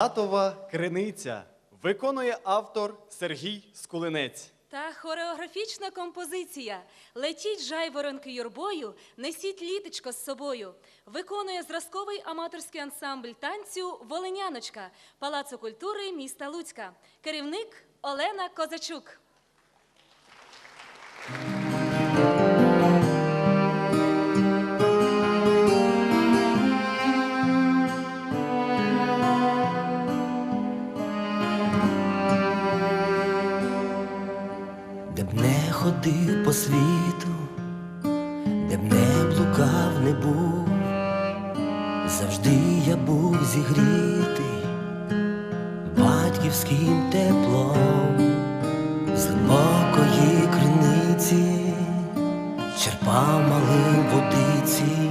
Татова криниця виконує автор Сергій Скулинець. Та хореографічна композиція Летіть жайворонки юрбою, несіть літочко з собою. Виконує зразковий аматорський ансамбль танцю Волиняночка Палацу культури міста Луцька. Керівник Олена Козачук. Ходив по світу, де б не блукав, не був, завжди я був зігрітий батьківським теплом, з глибокої криниці черпав малим водиці,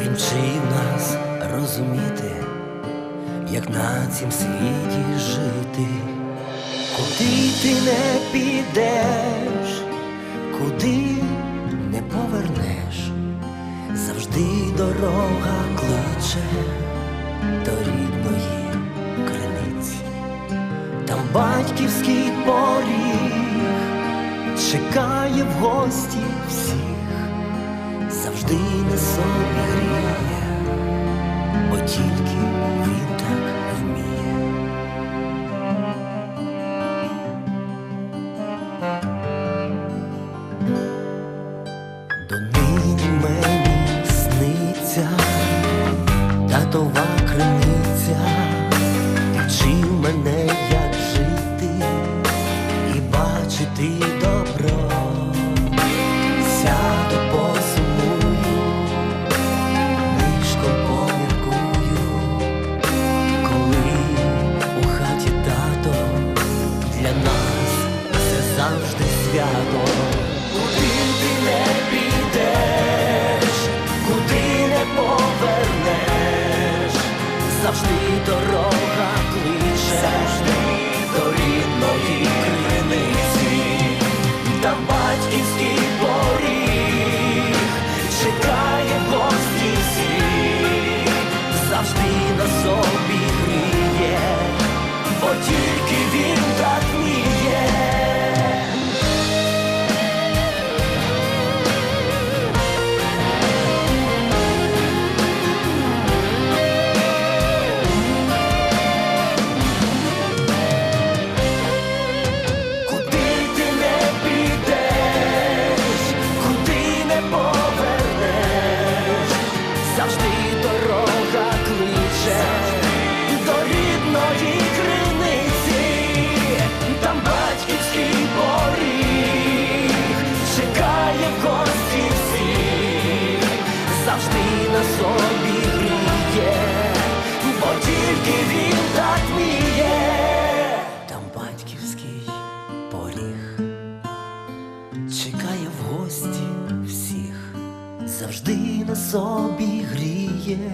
він вчив нас розуміти, як на цім світі жити. Куди ти не підеш, куди не повернеш, завжди дорога кличе до рідної криниці. Там батьківський поріг чекає в гості всіх, завжди на собі гріє, бо тільки він татова криниця, рідної завжди на собі гріє,